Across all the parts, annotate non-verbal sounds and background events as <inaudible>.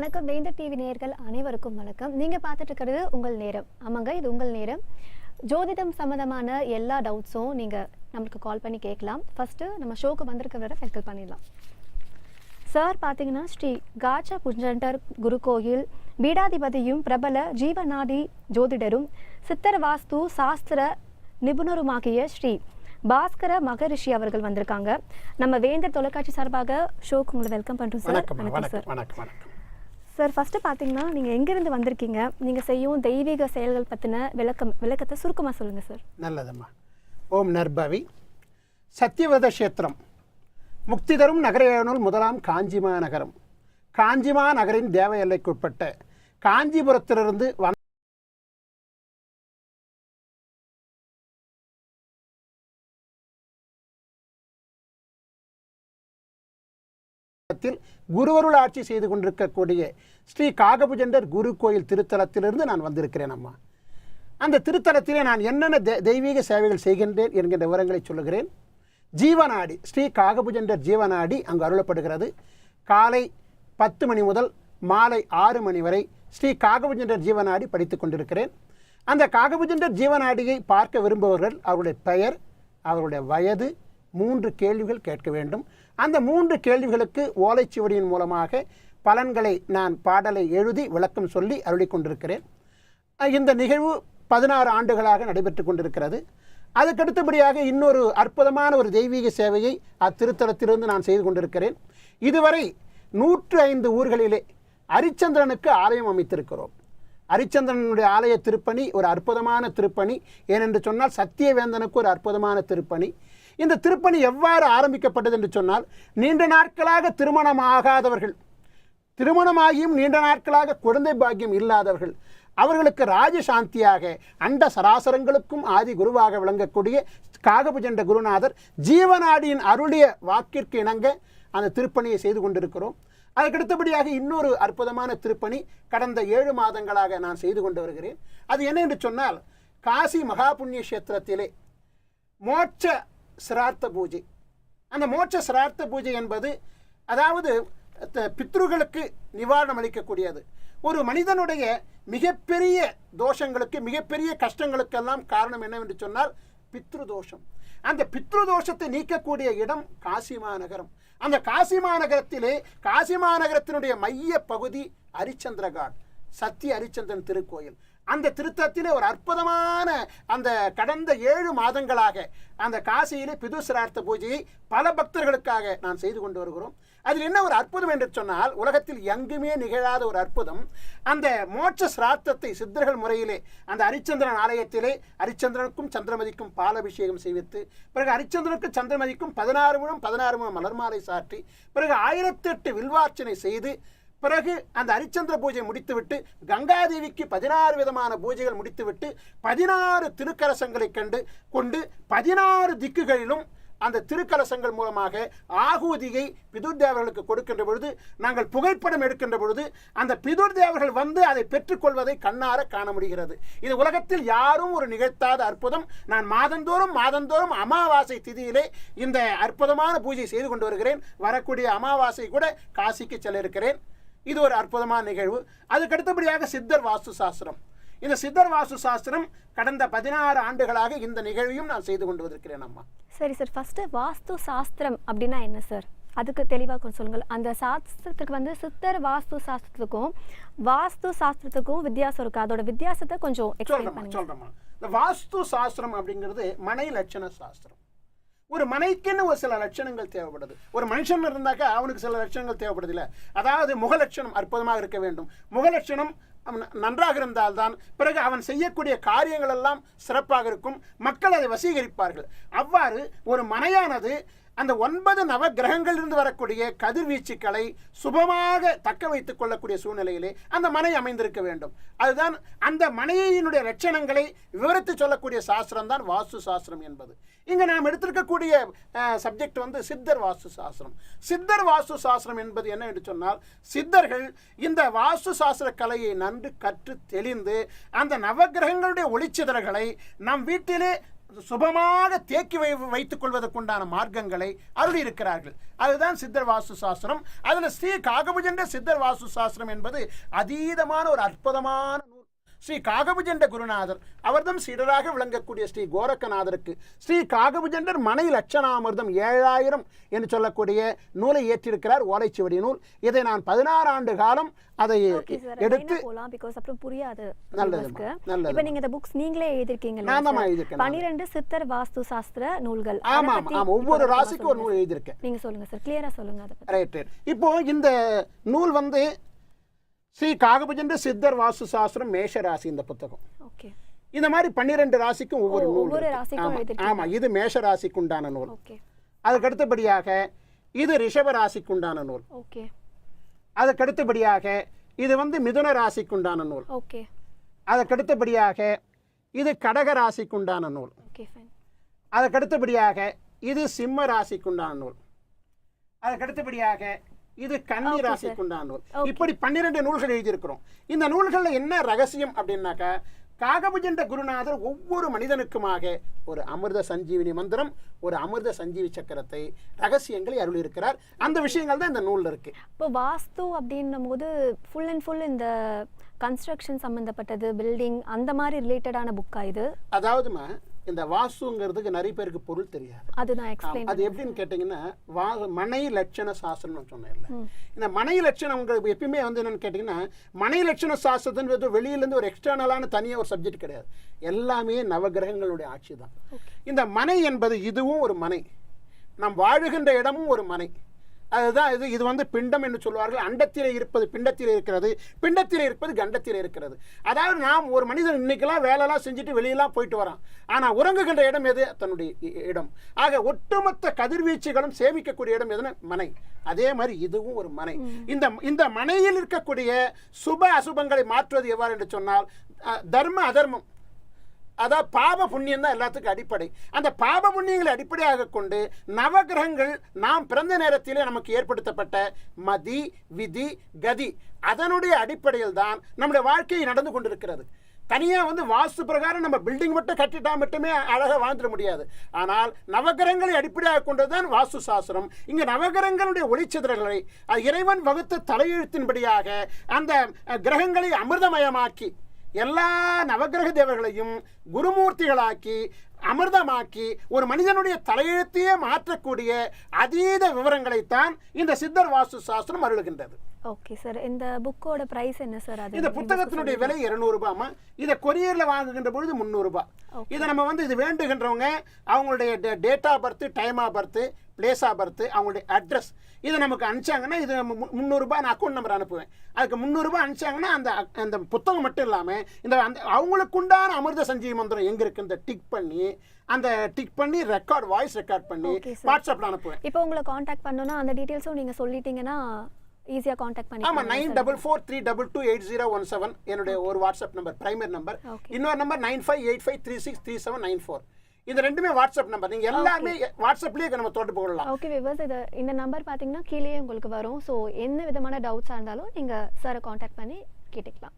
வணக்கம். வேந்தர் டிவி நேயர்கள் அனைவருக்கும் வணக்கம். நீங்க பார்த்துட்டு இருக்கிறது உங்கள் நேரம். ஆமாங்க இது உங்கள் நேரம். ஜோதிடம் சம்மந்தமான எல்லா டவுட்ஸும் நீங்க நம்மளுக்கு கால் பண்ணி கேட்கலாம். ஃபர்ஸ்ட் நம்ம ஷோக்கு வந்திருக்கிறவரை வெல்கம் பண்ணிடலாம். சார் பார்த்தீங்கன்னா ஸ்ரீ காச்சா புஞ்சண்டர் குரு கோயில் பீடாதிபதியும் பிரபல ஜீவநாடி ஜோதிடரும் சித்தர் வாஸ்து சாஸ்திர நிபுணருமாகிய ஸ்ரீ பாஸ்கர மகரிஷி அவர்கள் வந்திருக்காங்க. நம்ம வேந்தர் தொலைக்காட்சி சார்பாக ஷோக்கு உங்களை வெல்கம் பண்ணுறோம் சார் வணக்கம் சார் வணக்கம் வணக்கம். சார் ஃபஸ்ட்டு பார்த்தீங்கன்னா நீங்கள் எங்கேருந்து வந்திருக்கீங்க? நீங்கள் செய்யும் தெய்வீக செயல்கள் பற்றின விளக்கம் விளக்கத்தை சுருக்கமாக சொல்லுங்கள் சார் நல்லதம்மா. ஓம் நர்பவி. சத்தியவத கஷேத்திரம். முக்தி தரும் நகரேனுள் முதலாம் காஞ்சிமா நகரம். காஞ்சிமா நகரின் தேவ எல்லைக்குட்பட்ட காஞ்சிபுரத்திலிருந்து வந்த குருவருள் ஆட்சி செய்து கொண்டிருக்கக்கூடிய ஸ்ரீ காகபுஜண்டர் குரு கோயில் திருத்தலத்திலிருந்து நான் வந்திருக்கிறேன் அம்மா. அந்த திருத்தலத்திலே நான் என்னென்ன தெய்வீக சேவைகள் செய்கின்றேன் என்கின்ற விவரங்களை சொல்லுகிறேன். ஜீவநாடி ஸ்ரீ காகபுஜண்டர் ஜீவநாடி அங்கு அருளப்படுகிறது. காலை பத்து மணி முதல் மாலை ஆறு மணி வரை ஸ்ரீ காகபுஜண்டர் ஜீவநாடி படித்துக் கொண்டிருக்கிறேன். அந்த காகபுஜண்டர் ஜீவநாடியை பார்க்க விரும்புபவர்கள் அவருடைய பெயர் அவருடைய வயது மூன்று கேள்விகள் கேட்க வேண்டும். அந்த மூன்று கேள்விகளுக்கு ஓலைச்சுவடியின் மூலமாக பலன்களை நான் பாடலை எழுதி விளக்கம் சொல்லி அருளிக் கொண்டிருக்கிறேன். இந்த நிகழ்வு பதினாறு ஆண்டுகளாக நடைபெற்று கொண்டிருக்கிறது. அதுக்கடுத்தபடியாக இன்னொரு அற்புதமான ஒரு தெய்வீக சேவையை அத்திருத்தலத்திலிருந்து நான் செய்து கொண்டிருக்கிறேன். இதுவரை நூற்று ஐந்து ஊர்களிலே அரிச்சந்திரனுக்கு ஆலயம் அமைத்திருக்கிறோம். அரிச்சந்திரனுடைய ஆலய திருப்பணி ஒரு அற்புதமான திருப்பணி. ஏனென்று சொன்னால் சத்தியவேந்தனுக்கு ஒரு அற்புதமான திருப்பணி. இந்த திருப்பணி எவ்வாறு ஆரம்பிக்கப்பட்டது என்று சொன்னால் நீண்ட நாட்களாக திருமணமாகாதவர்கள் திருமணமாகியும் நீண்ட நாட்களாக குழந்தை பாக்கியம் இல்லாதவர்கள் அவர்களுக்கு ராஜசாந்தியாக அண்ட சராசரங்களுக்கும் ஆதி குருவாக விளங்கக்கூடிய காகபுஜண்ட குருநாதர் ஜீவநாடியின் அருளிய வாக்கிற்கு இணங்க அந்த திருப்பணியை செய்து கொண்டிருக்கிறோம். அதற்கடுத்தபடியாக இன்னொரு அற்புதமான திருப்பணி கடந்த ஏழு மாதங்களாக நான் செய்து கொண்டு வருகிறேன். அது என்ன என்று சொன்னால் காசி மகா புண்ணிய கஷேத்திரத்திலே மோட்ச சிரார்த்த பூஜை. அந்த மோட்ச சிரார்த்த பூஜை என்பது அதாவது த- பித்ருகளுக்கு நிவாரணம் அளிக்கக்கூடியது. ஒரு மனிதனுடைய மிகப்பெரிய தோஷங்களுக்கு மிகப்பெரிய கஷ்டங்களுக்கெல்லாம் காரணம் என்னவென்று சொன்னால் பித்ரு தோஷம் அந்த பித்ரு தோஷத்தை நீக்கக்கூடிய இடம் காசி மாநகரம் அந்த காசி மாநகரத்திலே காசி மாநகரத்தினுடைய மைய பகுதி ஹரிச்சந்திரகாட் சத்திய ஹரிச்சந்திரன் திருக்கோயில். அந்த திருத்தத்திலே ஒரு அற்புதமான அந்த கடந்த ஏழு மாதங்களாக அந்த காசியிலே பிதுசிரார்த்த பூஜையை பல பக்தர்களுக்காக நான் செய்து கொண்டு வருகிறோம். அதில் என்ன ஒரு அற்புதம் என்று சொன்னால் உலகத்தில் எங்குமே நிகழாத ஒரு அற்புதம். அந்த மோட்ச சிராத்தத்தை சித்தர்கள் முறையிலே அந்த ஹரிச்சந்திரன் ஆலயத்திலே ஹரிச்சந்திரனுக்கும் சந்திரமதிக்கும் பாலபிஷேகம் செய்வித்து பிறகு ஹரிச்சந்திரனுக்கும் சந்திரமதிக்கும் பதினாறு முழம் பதினாறு முழம் மலர்மாலை சாற்றி பிறகு ஆயிரத்தெட்டு வில்வார்ச்சனை செய்து பிறகு அந்த ஹரிச்சந்திர பூஜை முடித்துவிட்டு கங்காதேவிக்கு பதினாறு விதமான பூஜைகள் முடித்துவிட்டு பதினாறு திருக்கலசங்களை கண்டு கொண்டு பதினாறு திக்குகளிலும் அந்த திருக்கலசங்கள் மூலமாக ஆகூதியை பிதுர் தேவர்களுக்கு கொடுக்கின்ற பொழுது நாங்கள் புகைப்படம் எடுக்கின்ற பொழுது அந்த பிதுர் தேவர்கள் வந்து அதை பெற்றுக்கொள்வதை கண்ணார காண முடிகிறது. இது உலகத்தில் யாரும் ஒரு நிகழ்த்தாத அற்புதம். நான் மாதந்தோறும் மாதந்தோறும் அமாவாசை திதியிலே இந்த அற்புதமான பூஜை செய்து கொண்டு வருகிறேன். வரக்கூடிய அமாவாசை கூட காசிக்கு செல்ல இருக்கிறேன். இது ஒரு அற்புதமான நிகழ்வு. அதுக்கு அடுத்தபடியாக சித்தர் வாஸ்து சாஸ்திரம் இந்த சித்தர் வாஸ்து சாஸ்திரம் கடந்த பதினாறு ஆண்டுகளாக இந்த நிகழ்வையும் நான் செய்து கொண்டு வந்திருக்கிறேன் அம்மா. சரி சார் ஃபஸ்ட்டு வாஸ்து சாஸ்திரம் அப்படின்னா என்ன சார்? அதுக்கு தெளிவாக கொஞ்சம் சொல்லுங்கள். அந்த சாஸ்திரத்துக்கு வந்து சித்தர் வாஸ்து சாஸ்திரத்துக்கும் வாஸ்து சாஸ்திரத்துக்கும் வித்தியாசம் இருக்குது அதோட வித்தியாசத்தை கொஞ்சம் எக்ஸ்பிளைன் பண்ணுங்க சொல்றேம்மா. இந்த வாஸ்து சாஸ்திரம் அப்படிங்கிறது மனை லட்சண சாஸ்திரம். ஒரு மனைக்குன்னு ஒரு சில லட்சணங்கள் தேவைப்படுது. ஒரு மனுஷன் இருந்தாக்கா அவனுக்கு சில லட்சணங்கள் தேவைப்படுது இல்லை அதாவது முகலட்சணம் அற்புதமாக இருக்க வேண்டும். முக லட்சணம் அவன் நன்றாக இருந்தால்தான் பிறகு அவன் செய்யக்கூடிய காரியங்கள் எல்லாம் சிறப்பாக இருக்கும். மக்கள் அதை வசீகரிப்பார்கள். அவ்வாறு ஒரு மனையானது அந்த ஒன்பது நவ கிரகங்களிலிருந்து வரக்கூடிய கதிர்வீச்சுக்களை சுபமாக தக்க வைத்துக் கொள்ளக்கூடிய சூழ்நிலையிலே அந்த மனை அமைந்திருக்க வேண்டும். அதுதான் அந்த மனையினுடைய லட்சணங்களை விவரித்து சொல்லக்கூடிய சாஸ்திரம் தான் வாஸ்து சாஸ்திரம் என்பது. இங்கே நாம் எடுத்திருக்கக்கூடிய சப்ஜெக்ட் வந்து சித்தர் வாஸ்து சாஸ்திரம். சித்தர் வாஸ்து சாஸ்திரம் என்பது என்ன என்று சொன்னால் சித்தர்கள் இந்த வாஸ்து சாஸ்திர கலையை நன்கு கற்று தெளிந்து அந்த நவகிரகங்களுடைய ஒளிச்சிதறல்களை நம் வீட்டிலே சுபமாக தேக்கி வை வைத்துக் கொள்வதற்குண்டான மார்க்கங்களை அருளி இருக்கிறார்கள் அதுதான் சித்தர் வாஸ்து சாஸ்திரம். அதில் ஸ்ரீ காகபுஜண்ட சித்தர் வாஸ்து சாஸ்திரம் என்பது அதீதமான ஒரு அற்புதமான ஸ்ரீ காகபுஜண்ட குருநாதர் அவர்தம் சீடராக விளங்கக்கூடிய ஸ்ரீ கோரக்கநாதருக்கு ஸ்ரீ காகபுஜண்டர் மனை லட்சணாமிர்தம் ஏழாயிரம் என்று சொல்லக்கூடிய நூலை ஏற்றிருக்கிறார் ஓலைச்சுவடி நூல். இதை நான் பதினாறு ஆண்டு காலம் அதை எடுத்து போலாம்? பிகாஸ் அப்புறம் புரியாது. viewers-க்கு. நல்லது. இப்போ நீங்க இந்த புக்ஸ் நீங்களே எழுதிருக்கீங்க நான் தான் நான். பன்னிரெண்டு சித்தர் வாஸ்து சாஸ்திர நூல்கள். பத்தி ஆமாம். ஒவ்வொரு ராசிக்கும் ஒரு நூல் sir. எழுதியிருக்கேன். நீங்க சொல்லுங்க சார் கிளியரா சொல்லுங்க அதை பத்தி. ரைட் ரைட் இப்போ இந்த நூல் வந்து ஸ்ரீ காகபுஜண்ட சித்தர் வாஸ்து சாஸ்திரம் மேஷ ராசி இந்த புத்தகம். ஓகே. இந்த மாதிரி பன்னிரெண்டு ராசிக்கும் ஒவ்வொரு நூல் ஆமா இது மேஷ ராசிக்கு உண்டான நூல். அதுக்கு அடுத்தபடியாக இது ரிஷப ராசிக்கு உண்டான நூல். அதுக்கு அடுத்தபடியாக இது வந்து மிதுன ராசிக்கு உண்டான நூல். அதுக்கு அடுத்தபடியாக இது கடக ராசிக்கு உண்டான நூல் அதுக்கு அடுத்தபடியாக இது சிம்ம ராசிக்கு உண்டான நூல். அதுக்கு அடுத்தபடியாக இது கன்னி Okay, ராசிக்கு உண்டான நூல். இப்படி பன்னிரெண்டு நூல்கள் எழுதியிருக்கிறோம். இந்த நூல்களில் என்ன ரகசியம் அப்படின்னாக்கா காகபுஜண்ட குருநாதர் ஒவ்வொரு மனிதனுக்குமாக ஒரு அமிர்த சஞ்சீவினி மந்திரம் ஒரு அமிர்த சஞ்சீவி சக்கரத்தை ரகசியங்களை அருளியிருக்கிறார். அந்த விஷயங்கள் தான் இந்த நூலில் இருக்கு. இப்போ வாஸ்து அப்படின்னும் போது ஃபுல் அண்ட் ஃபுல் இந்த கன்ஸ்ட்ரக்ஷன் சம்மந்தப்பட்டது பில்டிங் அந்த மாதிரி ரிலேட்டடான புக்கா இது? அதாவதுமா இந்த வாஸ்துங்கிறதுக்கு நிறைய பேருக்கு பொருள் தெரியாது. அது எப்படின்னு கேட்டிங்கன்னா வா மனை லட்சண சாஸ்திரம்னு சொன்னேன்ல இந்த மனை லட்சணம் உங்களுக்கு எப்பயுமே வந்து என்னன்னு கேட்டிங்கன்னா மனை லட்சண சாஸ்திரத்துன்றது வெளியிலேருந்து ஒரு எக்ஸ்டர்னலான தனியாக ஒரு சப்ஜெக்ட் கிடையாது. எல்லாமே நவகிரகங்களுடைய ஆட்சி தான். இந்த மனை என்பது இதுவும் ஒரு மனை. நாம் வாழுகின்ற இடமும் ஒரு மனை. அதுதான் இது இது வந்து பிண்டம் என்று சொல்வார்கள் அண்டத்திலே இருப்பது பிண்டத்திலே இருக்கிறது. பிண்டத்திலே இருப்பது கண்டத்திலே இருக்கிறது. அதாவது நாம் ஒரு மனிதன் இன்னைக்கெல்லாம் வேலைலாம் செஞ்சுட்டு வெளியெல்லாம் போயிட்டு வரான். ஆனால் உறங்குகின்ற இடம் எது? தன்னுடைய இடம். ஆக ஒட்டுமொத்த கதிர்வீச்சுகளும் சேமிக்கக்கூடிய இடம் எதுனா மனை. அதே மாதிரி இதுவும் ஒரு மனை. இந்த இந்த மனையில் இருக்கக்கூடிய சுப அசுபங்களை மாற்றுவது எவ்வாறு என்று சொன்னால் தர்ம அதர்மம். அதான் பாப புண்ணியம் தான் எல்லாத்துக்கும் அடிப்படை. அந்த பாப புண்ணியங்களை அடிப்படையாக கொண்டு நவகிரகங்கள் நாம் பிறந்த நேரத்திலே நமக்கு ஏற்படுத்தப்பட்ட மதி விதி கதி அதனுடைய அடிப்படையில் தான் நம்முடைய வாழ்க்கையை நடந்து கொண்டிருக்கிறது. தனியாக வந்து வாஸ்து பிரகாரம் நம்ம பில்டிங் மட்டும் கட்டிட்டா மட்டுமே அழகாக வாழ்ந்துட முடியாது. ஆனால் நவகிரகங்களை அடிப்படையாக கொண்டது தான் வாஸ்து சாஸ்திரம். இங்கே நவகிரகங்களுடைய ஒளிச்சிதறல்களை இறைவன் வகுத்த தலையெழுத்தின்படியாக அந்த கிரகங்களை அமிர்தமயமாக்கி எல்லா நவக்கிரக தேவர்களையும் குருமூர்த்திகளாக்கி அமிர்தமாக்கி ஒரு மனிதனுடைய தலையெழுத்தையே மாற்றக்கூடிய அதீத விவரங்களைத்தான் இந்த சித்தர் வாஸ்து சாஸ்திரம் அருளுகின்றது. ஓகே சார் இந்த புக்கோட பிரைஸ் என்ன சார் அது இந்த புத்தகத்தினுடைய விலை இருநூறு ரூபாய்மா இதை கொரியர்ல வாங்குகின்ற பொழுது முந்நூறு ரூபாய் Okay. இதை நம்ம வந்து இது வேண்டுகின்றவங்க அவங்களுடைய date of birth time of birth place of birth அவங்களுடைய அட்ரஸ் இதை நமக்கு அனுப்பிச்சாங்கன்னா இது முந்நூறுரூபா நான் அக்கௌண்ட் நம்பர் அனுப்புவேன். அதுக்கு முந்நூறுரூபா அனுப்பிச்சாங்கன்னா அந்த அந்த புத்தகம் மட்டும் இல்லாமல் இந்த அந்த அவங்களுக்கு உண்டான அமிர்த சஞ்சீவி மந்திரம் எங்கே இருக்கு? இந்த டிக் பண்ணி அந்த டிக் பண்ணி ரெக்கார்ட் வாய்ஸ் ரெக்கார்ட் பண்ணி. வாட்ஸ்அப்பில் அனுப்புவேன். இப்போ உங்களை காண்டாக்ட் பண்ணனும்னா அந்த டீடைல்ஸும் நீங்க சொல்லிட்டீங்கன்னா ஈஸியா காண்டாக்ட் ஆமா பண்ணி nine double four three double two eight zero one seven என்னுடைய ஒரு வாட்ஸ்அப் நம்பர் பிரைமரி நம்பர். இன்னொரு number nine five eight five three six three seven nine four இது ரெண்டுமே வாட்ஸ்அப் நம்பர் நீங்க எல்லாமே வாட்ஸ்அப்லயே நம்ம தொடர்பு கொள்ளலாம் ஓகே விவர்ஸ் இது இந்த நம்பர் பார்த்தீங்கன்னா கீழே உங்களுக்கு வரும். ஸோ என்ன விதமான டவுட்ஸாக இருந்தாலும் நீங்கள் சாரை காண்டாக்ட் பண்ணி கேட்டுக்கலாம்.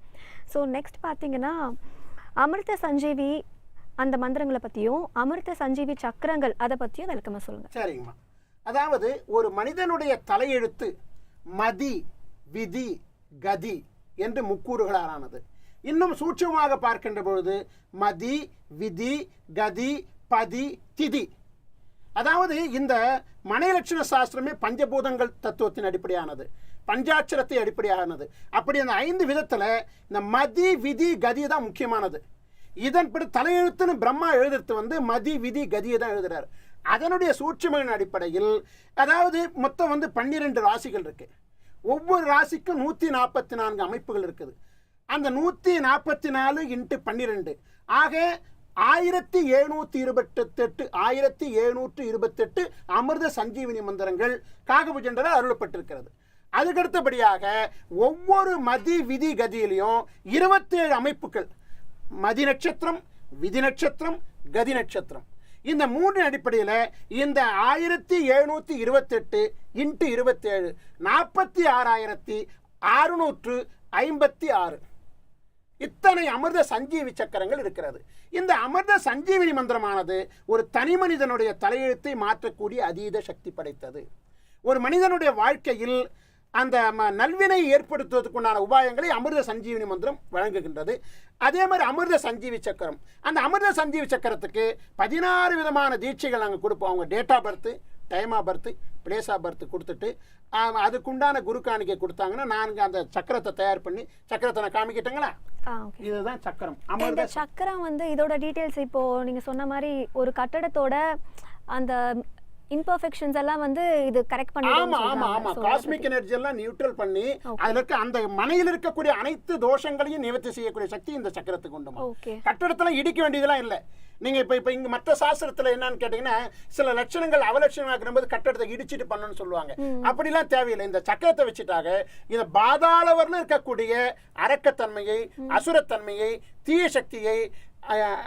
ஸோ நெக்ஸ்ட் பார்த்தீங்கன்னா அமிர்த சஞ்சீவி அந்த மந்திரங்களை பற்றியும் அமிர்த சஞ்சீவி சக்கரங்கள் அதை பற்றியும் விளக்கமாக சொல்லுங்கள் சரிங்கம்மா. அதாவது ஒரு மனிதனுடைய தலையெழுத்து மதி விதி கதி என்று முக்கூறுகளாலானது. இன்னும் சூட்சமாக பார்க்கின்ற பொழுது மதி விதி கதி பதி திதி. அதாவது இந்த மனைலட்சண சாஸ்திரமே பஞ்சபூதங்கள் தத்துவத்தின் அடிப்படையானது. பஞ்சாட்சரத்தை அடிப்படையானது. அப்படி அந்த ஐந்து விதத்தில் இந்த மதி விதி கதி தான் முக்கியமானது. இதன்படி தலையெழுத்துன்னு பிரம்மா எழுதுறது வந்து மதி விதி கதியை தான் எழுதுறாரு. அதனுடைய சூட்சுமையின் அடிப்படையில் அதாவது மொத்தம் வந்து பன்னிரெண்டு ராசிகள் இருக்கு. ஒவ்வொரு ராசிக்கும் நூற்றி நாற்பத்தி நான்கு அமைப்புகள் இருக்குது. அந்த நூற்றி நாற்பத்தி நாலு இன்ட்டு பன்னிரெண்டு. ஆக ஆயிரத்தி எழுநூற்றி இருபத்தெட்டு ஆயிரத்தி எழுநூற்று இருபத்தெட்டு அமிர்த சஞ்சீவினி மந்திரங்கள் காகபுஜண்டரால் அருளப்பட்டிருக்கிறது. அதுக்கடுத்தபடியாக ஒவ்வொரு மதி விதி கதியிலையும் இருபத்தேழு அமைப்புகள். மதி நட்சத்திரம் விதி நட்சத்திரம் கதி நட்சத்திரம். இந்த மூன்று அடிப்படையில் இந்த ஆயிரத்தி எழுநூற்றி இருபத்தெட்டு இன்ட்டு இருபத்தேழு நாற்பத்தி ஆறாயிரத்தி அறுநூற்று ஐம்பத்தி ஆறு. இத்தனை அமிர்த சஞ்சீவி சக்கரங்கள் இருக்கிறது. இந்த அமிர்த சஞ்சீவினி மந்திரமானது ஒரு தனி மனிதனுடைய தலையெழுத்தை மாற்றக்கூடிய அதீத சக்தி படைத்தது. ஒரு மனிதனுடைய வாழ்க்கையில் அந்த நல்வினை ஏற்படுத்துவதற்குண்டான உபாயங்களை அமிர்த சஞ்சீவினி மந்திரம் வழங்குகின்றது. அதே மாதிரி அமிர்த சஞ்சீவி சக்கரம். அந்த அமிர்த சஞ்சீவி சக்கரத்துக்கு பதினாறு விதமான தீட்சைகள் நாங்கள் கொடுப்போம். அவங்க date of birth time of birth place of birth கொடுத்துட்டு அதுக்குண்டான குரு காணிக்கை கொடுத்தாங்கன்னா நான் அந்த சக்கரத்தை தயார் பண்ணி சக்கரத்தை நான் காமிக்கிட்டேங்களா? இதுதான் சக்கரம். இந்த அமிர்த சக்கரம் வந்து இதோட டீடைல்ஸ் இப்போ நீங்க சொன்ன மாதிரி ஒரு கட்டடத்தோட அந்த இம்பர்ஃபெக்ஷன்ஸ் எல்லாம் வந்து இது கரெக்ட் ஆமா ஆமா ஆமா. காஸ்மிக் எனர்ஜி எல்லாம் நியூட்ரல் பண்ணி அதுல இருக்க அந்த மனையில் இருக்கக்கூடிய அனைத்து தோஷங்களையும் நிவர்த்தி செய்யக்கூடிய சக்தி இந்த சக்கரத்துக்கு உண்டுமா? ஓகே கட்டடத்துல இடிக்க வேண்டியதெல்லாம் இல்ல. நீங்க இப்ப இப்ப இங்க மற்ற சாஸ்திரத்துல என்னன்னு கேட்டீங்கன்னா சில லட்சணங்கள் அவலட்சணம் போது கட்டடத்தை இடிச்சிட்டு பண்ணணும்னு சொல்லுவாங்க. அப்படிலாம் தேவையில்லை. இந்த சக்கரத்தை வச்சுட்டாக இந்த பாதாளவர்ல இருக்கக்கூடிய அரக்கத்தன்மையை அசுரத்தன்மையை தீய சக்தியை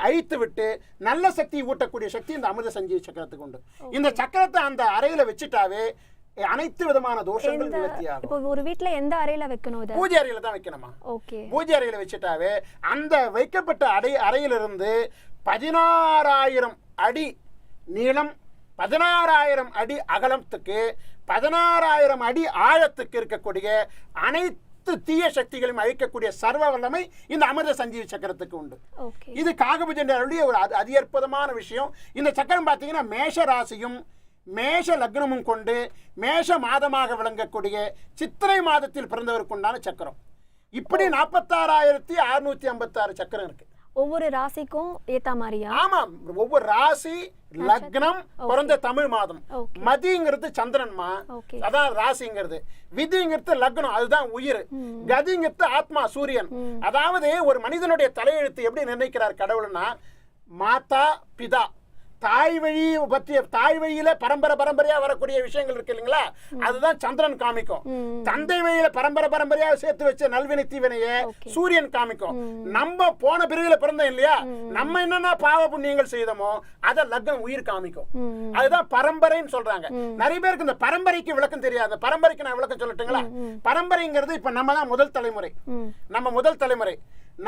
அழித்து விட்டு நல்ல சக்தி ஊட்டக்கூடிய சக்தி இந்த அமிர்த சஞ்சீவி சக்கரத்துக்கு உண்டு. இந்த சக்கரத்தை அந்த அறையில வச்சுட்டாவே அனைத்து விதமான தோஷங்கள் எந்த நிவர்த்தி ஆகும். இப்போ ஒரு வீட்ல எந்த அறையில வைக்கணும் இத? பூஜை அறையில தான் வைக்கணுமா? ஓகே. பூஜை அறையில வச்சுட்டாவே அந்த வைக்கப்பட்ட அறை அறையிலிருந்து பதினாறாயிரம் அடி நீளம் பதினாறாயிரம் அடி அகலத்துக்கு பதினாறாயிரம் அடி ஆழத்துக்கு இருக்கக்கூடிய அனைத்து தீய சக்திகளையும் அழிக்கக்கூடிய சர்வ வல்லமை இந்த அமிர்த சஞ்சீவி சக்கரத்துக்கு உண்டு. இது காகபுஜனுடைய ஒரு அதி அற்புதமான விஷயம். இந்த சக்கரம் பார்த்தீங்கன்னா மேஷ ராசியும் மேஷ லக்னமும் கொண்டு மேஷ மாதமாக விளங்கக்கூடிய சித்திரை மாதத்தில் பிறந்தவருக்கு உண்டான சக்கரம். இப்படி நாற்பத்தாறாயிரத்தி அறுநூத்தி ஐம்பத்தாறு சக்கரம் இருக்கு. ஒவ்வொரு ராசிக்கும் ஏத்த மாதிரியா? ஆமாம் ஒவ்வொரு ராசி லக்னம் பிறந்த தமிழ் மாதம். மதிங்கிறது சந்திரன்மா. அதான் ராசிங்கிறது. விதிங்கிறது லக்னம் அதுதான் உயிர். கதிங்கிறது ஆத்மா சூரியன். அதாவது ஒரு மனிதனுடைய தலையெழுத்து எப்படி நிர்ணயிக்கிறார் கடவுள்னா மாதா பிதா. தாய் வழி பற்றிய தாய் வழியில பரம்பரை பரம்பரையா வரக்கூடிய விஷயங்கள் இருக்கு இல்லைங்களா? அதுதான் சந்திரன் காமிக்கும். தந்தை வழியில பரம்பரை பரம்பரையா சேர்த்து வச்ச நல்வினை தீவினைய. சூரியன் காமிக்கும். நம்ம போன பிரிவுல பிறந்தோம் இல்லையா? நம்ம என்னென்ன பாவ புண்ணியங்கள் செய்தோமோ அத லக்னம் உயிர் காமிக்கும். அதுதான் பரம்பரைன்னு சொல்றாங்க. நிறைய பேருக்கு இந்த பரம்பரைக்கு விளக்கம் தெரியாது. பரம்பரைக்கு நான் விளக்கம் சொல்லட்டுங்களா? பரம்பரைங்கிறது இப்ப நம்ம தான் முதல் தலைமுறை. நம்ம முதல் தலைமுறை.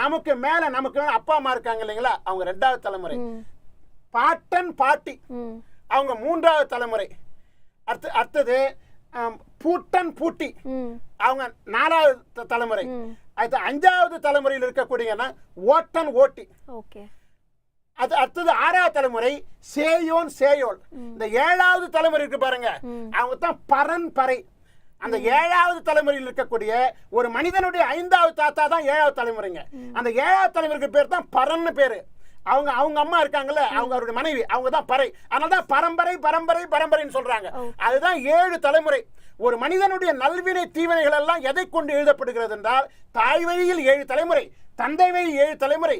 நமக்கு மேல நமக்கு அப்பா அம்மா இருக்காங்க இல்லைங்களா? அவங்க ரெண்டாவது தலைமுறை. பாட்டன் பாட்டி. அவங்க மூன்றாவது தலைமுறை. அடுத்து அடுத்தது பூட்டன் பூட்டி. அவங்க நாலாவது தலைமுறை. அடுத்து அஞ்சாவது தலைமுறையில் இருக்கக்கூடியனா ஓட்டன் ஓட்டி. அது அடுத்தது ஆறாவது தலைமுறை சேயோன் சேயோல். இந்த ஏழாவது தலைமுறை இருக்கு பாருங்க. அவங்க தான் பரன் பறை. அந்த ஏழாவது தலைமுறையில் இருக்கக்கூடிய ஒரு மனிதனுடைய ஐந்தாவது தாத்தா தான் ஏழாவது தலைமுறைங்க. அந்த ஏழாவது தலைமுறைக்கு பேர் தான் பரன்னு பேரு. அவங்க அவங்க அம்மா இருக்காங்கல்ல அவங்க அவருடைய மனைவி அவங்க தான் பறை. அதனால தான் பரம்பரை பரம்பரை பரம்பரைன்னு சொல்றாங்க. அதுதான் ஏழு தலைமுறை. ஒரு மனிதனுடைய நல்வினை தீவினைகள் எல்லாம் எதை கொண்டு எழுதப்படுகிறது என்றால் தாய் வழியில் ஏழு தலைமுறை தந்தை வழி ஏழு தலைமுறை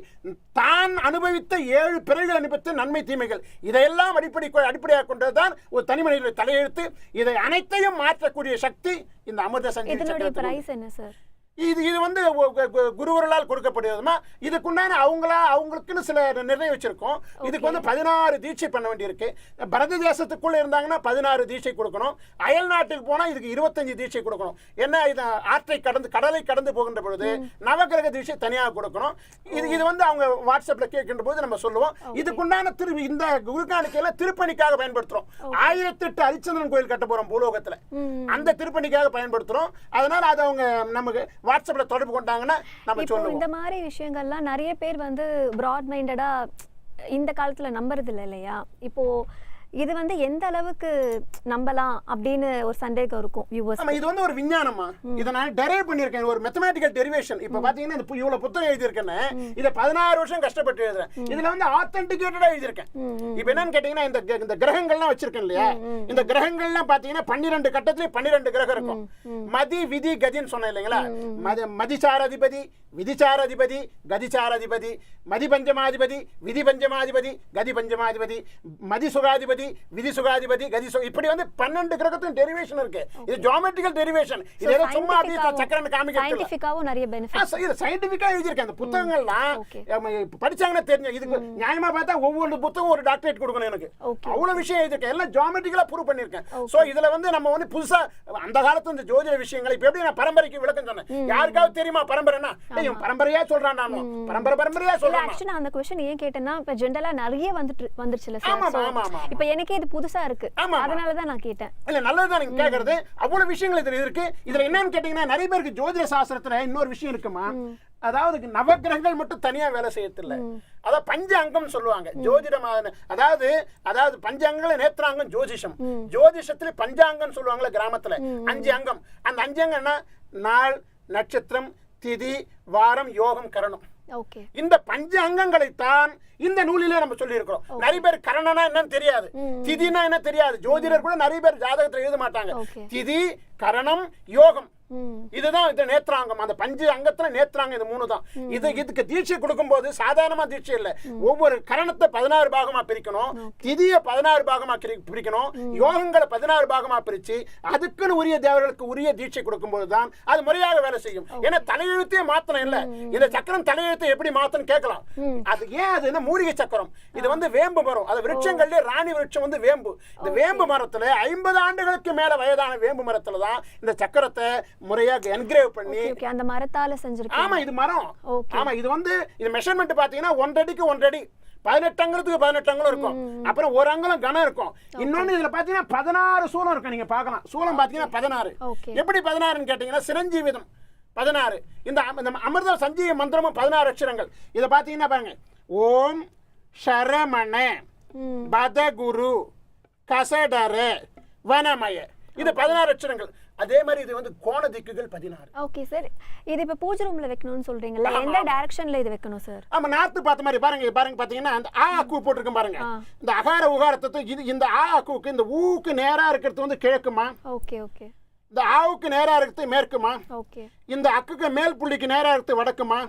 தான் அனுபவித்த ஏழு பிறவிகள் அனுபவித்த நன்மை தீமைகள். இதையெல்லாம் அடிப்படை அடிப்படையாக கொண்டதுதான் ஒரு தனி மனிதனுடைய தலையெழுத்து. இதை அனைத்தையும் மாற்றக்கூடிய சக்தி இந்த அமிர்த சஞ்சீவி இது இது வந்து குருவர்களால் கொடுக்கப்படுவதுமா இதுக்குண்டான அவங்களா அவங்களுக்குன்னு சில நிர்ணயம் வச்சிருக்கோம். இதுக்கு வந்து பதினாறு தீட்சை பண்ண வேண்டியிருக்கு. பரத தேசத்துக்குள்ள இருந்தாங்கன்னா பதினாறு தீட்சை கொடுக்கணும். அயல் நாட்டுக்கு போனா இதுக்கு இருபத்தஞ்சு தீட்சை கொடுக்கணும். என்ன இது ஆற்றை கடந்து கடலை கடந்து போகின்ற பொழுது நவகிரக தீட்சை தனியாக கொடுக்கணும். இது இது வந்து அவங்க வாட்ஸ்அப்ல கேட்கின்ற போது நம்ம சொல்லுவோம். இதுக்குண்டான திரு இந்த குருக்காணிக்கையில திருப்பணிக்காக பயன்படுத்துறோம். ஆயிரத்தெட்டு ஹரிச்சந்திரன் கோயில் கட்ட போறோம் பூலோகத்துல. அந்த திருப்பணிக்காக பயன்படுத்துறோம். அதனால அதை அவங்க நமக்கு வாட்ஸ்அப்ல தொடர்பு கொண்டாங்கன்னா நம்ம சொல்லுவோம். இந்த மாதிரி விஷயங்கள்லாம் நிறைய பேர் வந்து ப்ராட் மைண்டடா இந்த காலத்துல நம்புறது இல்லை இல்லையா? இப்போ இது வந்து எந்த அளவுக்கு நம்பலாம் அப்படின்னு ஒரு சந்தேகம் இருக்கும் வியூவர்ஸ் ஆமா இது வந்து ஒரு விஞ்ஞானமா? இதை நான் டெரைவ் பண்ணியிருக்கேன் ஒரு மெத்தமேட்டிக்கல் டெரிவேஷன் இப்ப பாத்தீங்கன்னா இந்த இவ்வளவு புத்தகம் எழுதியிருக்கேன்னு இதை பதினாறு வருஷம் கஷ்டப்பட்டு எழுதுறேன். இதுல வந்து ஆத்தென்டிகேட்டடா எழுதியிருக்கேன். இப்ப என்னன்னு கேட்டீங்கன்னா இந்த இந்த கிரகங்கள்லாம் வச்சிருக்கேன் இல்லையா? இந்த கிரகங்கள்லாம் பாத்தீங்கன்னா பன்னிரெண்டு கட்டத்திலே பன்னிரெண்டு கிரகம் இருக்கும். மதி விதி கதின்னு சொன்னேன் இல்லைங்களா? மதி மதிசாராதிபதி விதிசாராதிபதி கதிசாராதிபதி மதி பஞ்சமாதிபதி விதி பஞ்சமாதிபதி கதி பஞ்சமாதிபதி மதி சுகாதிபதி விதி சுகாதிபதி கதி சு இப்படி வந்து பன்னெண்டு கிரகத்துக்கும் டெரிவேஷன் இருக்கு. இது ஜியோமெட்ரிக்கல் டெரிவேஷன் இது ஏதோ சும்மா அப்படியே சக்கரன்னு காமிக்கிறது நிறைய பெனிஃபிட் இது சயின்டிபிக்கா எழுதியிருக்கேன் அந்த புத்தகங்கள்லாம் படிச்சாங்கன்னா தெரிஞ்சு இதுக்கு நியாயமா பார்த்தா ஒவ்வொரு புத்தகம் ஒரு டாக்டரேட் கொடுக்கணும் எனக்கு. அவ்வளவு விஷயம் எழுதியிருக்கேன். எல்லாம் ஜியோமெட்ரிக்கலா ப்ரூவ் பண்ணியிருக்கேன். சோ இதுல வந்து நம்ம வந்து புதுசா அந்த காலத்து இந்த ஜோதிட விஷயங்களை இப்ப எப்படி நான் பரம்பரைக்கு விளக்கம் சொன்னேன்? யாருக்காவது தெரியுமா இவன் பரம்பரையா சொல்றான் நாம பரம்பரை பரம்பரையா சொல்றான். ஆக்சுவலி அந்த கொஸ்டின் ஏன் கேட்டேன்னா இப்ப ஜென்ரலா நிறைய வந்துட்டு வந்துருச்சுல சார் ஆமா. இப்ப எனக்கே இது புதுசா இருக்கு. அதனால தான் நான் கேட்டேன். இல்ல நல்லதுதான் நீங்க கேக்குறது. அவ்வளவு விஷயங்கள் இதுல இருக்கு. இதுல என்னன்னு கேட்டீங்கன்னா நிறைய பேருக்கு ஜோதிட சாஸ்திரத்துல இன்னொரு விஷயம் இருக்குமா? அதாவது நவக்கிரகங்கள் மட்டும் தனியா வேலை செய்யறதில்ல. அதான் பஞ்ச அங்கம் சொல்லுவாங்க ஜோதிடமான அதாவது அதாவது பஞ்சாங்கங்கள நேத்ராங்கம் ஜோதிஷம். ஜோதிஷத்துல பஞ்சாங்கம் சொல்லுவாங்கல்ல கிராமத்துல. அஞ்சு அங்கம். அந்த அஞ்சு அங்கம் என்ன நாள் நட்சத்திரம் திதி வாரம் யோகம் கரணம். இந்த பஞ்ச அங்கங்களைத்தான் இந்த நூலிலே நம்ம சொல்லி இருக்கிறோம் நிறைய பேர் கரணனா என்னன்னு தெரியாது. திதினா என்ன தெரியாது. ஜோதிடர் கூட நிறைய பேர் ஜாதகத்துல எழுத மாட்டாங்க. திதி கரணம் யோகம். இதுதான் இது நேத்ராங்கம் அந்த பஞ்சு அங்கத்துல நேத்ராங்கம் இது மூணு தான் இது இதுக்கு தீட்சை கொடுக்கும்போது சாதாரணமா தீட்சை இல்ல. ஒவ்வொரு கரணத்தை பதினாறு பாகமா பிரிக்கணும். திதிய பதினாறு பாகமா பிரிக்கணும். யோகங்களை பதினாறு பாகமா பிரிச்சு அதுக்குன்னு உரிய தேவர்களுக்கு உரிய தீட்சை கொடுக்கும்போது தான் அது முறையாக வேலை செய்யும். ஏன்னா தலையெழுத்தையே மாத்தணும் இல்ல. இந்த சக்கரம் தலையெழுத்தை எப்படி மாத்தணும் கேட்கலாம். அது ஏன் அது என்ன மூலிகை சக்கரம்? இது வந்து வேம்பு மரம். அது விருட்சங்கள்ல ராணி விருட்சம் வந்து வேம்பு. இந்த வேம்பு மரத்துல ஐம்பது ஆண்டுகளுக்கு மேல வயதான வேம்பு மரத்துல தான் இந்த சக்கரத்தை முறையாக என்கிரேவ் பண்ணி அந்த மரத்தால செஞ்சிருக்கேன் ஆமா இது மரம். ஆமா இது வந்து இது மெஷர்மெண்ட் பாத்தீங்கன்னா ஒன்றரை அடி பதினெட்டு அங்குலத்துக்கு பதினெட்டு அங்குலம் இருக்கும். அப்புறம் ஒரு அங்குலம் கனம் இருக்கும். இன்னொன்னு இதுல பாத்தீங்கன்னா பதினாறு சூலம் இருக்கும். நீங்க பார்க்கலாம். சூலம் பாத்தீங்கன்னா பதினாறு. எப்படி பதினாறுன்னு கேட்டீங்கன்னா சிரஞ்சீவிதம். பதினாறு. இந்த அம- இந்த அமிர்த சஞ்சீவி மந்திரமும் பதினாறு அக்ஷரங்கள். இதை பாத்தீங்கன்னா பாருங்க. ஓம் ஷரமண பதகுரு. கசடர. வனமய. இது பதினாறு அக்ஷரங்கள். அதே மாதிரி இது வந்து கோண திக்குகள் பதினாறு. ஓகே சார் இது இப்ப பூஜை ரூம்ல வைக்கணும்னு சொல்றீங்கல்ல? எந்த டைரக்ஷன்ல இது வைக்கணும் சார் ஆமா நாத்து பார்த்த மாதிரி பாருங்க பாருங்க பாத்தீங்கன்னா அந்த ஆ அக்கு போட்டிருக்கும் பாருங்க. இந்த அகார உகாரத்தை இது இந்த ஆ அக்குவுக்கு இந்த ஊக்கு நேரா இருக்கிறது வந்து கிழக்குமா? ஓகே ஓகே இந்த ஆவுக்கு நேரா இருக்கிறது மேற்குமா? ஓகே இந்த அக்குக்கு மேல் புள்ளிக்கு நேரா இருக்கிறது வடக்குமா?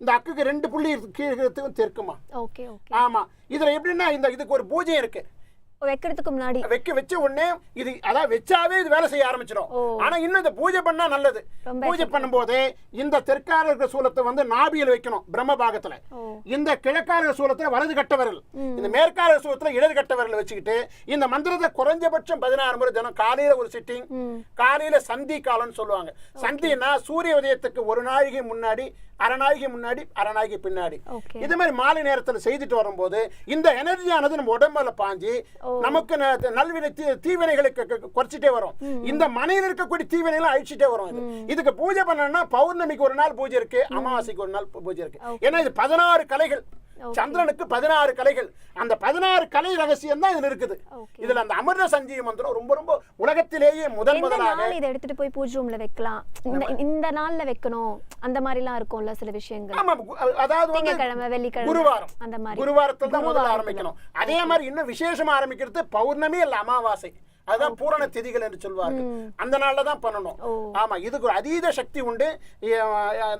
இந்த அக்குக்கு ரெண்டு புள்ளி இருக்கிறது தெற்குமா? ஆமா. இதுல எப்படின்னா இந்த இதுக்கு ஒரு பூஜை இருக்கு. வைக்கிறதுக்கு முன்னாடி. வைக்க வச்ச உடனே இது அதான் வச்சாவே இது வேலை செய்ய ஆரம்பிச்சிடும். ஆனா இன்னும் இந்த பூஜை பண்ணா நல்லது. பூஜை பண்ணும்போது இந்த தெற்கார இருக்கிற சூலத்தை வந்து நாபியில் வைக்கணும் பிரம்ம பாகத்துல. இந்த கிழக்கார சூலத்துல வலது கட்ட விரல் இந்த மேற்கார சூலத்துல இடது கட்ட விரல் வச்சுக்கிட்டு இந்த மந்திரத்தை குறைஞ்சபட்சம் பதினாறு முறை தினம் காலையில ஒரு சிட்டிங் காலையில சந்தி காலம்னு சொல்லுவாங்க. சந்தின்னா சூரிய உதயத்துக்கு ஒரு நாழிகை முன்னாடி அரை நாழிகை முன்னாடி அரை நாழிகை பின்னாடி. இது மாதிரி மாலை நேரத்துல செய்துட்டு வரும்போது இந்த எனர்ஜியானது நம்ம உடம்புல பாஞ்சு நமக்கு நல்வினை தீவினைகளுக்கு குறைச்சிட்டே வரும். இந்த மனையில் இருக்கக்கூடிய தீவினைகளை அழிச்சிட்டே வரும் இது. இதுக்கு பூஜை பண்ணணும்னா பௌர்ணமிக்கு ஒரு நாள் பூஜை இருக்கு அமாவாசைக்கு ஒரு நாள் பூஜை இருக்கு. ஏன்னா இது பதினாறு கலைகள். சந்திரனுக்கு பதினாறு கலைகள். அந்த பதினாறு கலை ரகசியம் தான் இதுல இருக்குது. இதுல அந்த அமிர்த சஞ்சீவி மந்திரம் ரொம்ப ரொம்ப உலகத்திலேயே முதல் முதலாக இதை எடுத்துட்டு போய் பூஜை ரூம்ல வைக்கலாம்? இந்த நாள்ல வைக்கணும். அந்த மாதிரிலாம் இருக்கும்ல சில விஷயங்கள். ஆமா அதாவது வந்து வெள்ளிக்கிழமை குருவாரம். அந்த மாதிரி. குருவாரத்தில் தான் முதல்ல. ஆரம்பிக்கணும். அதே மாதிரி இன்னும் விசேஷமா ஆரம்பிக்கிறது பௌர்ணமி இல்ல அமாவாசை. அதுதான் பூரண திதிகள் என்று சொல்வார்கள். அந்த நாள்ல தான் பண்ணணும். ஓ. ஆமா இதுக்கு ஒரு அதீத சக்தி உண்டு.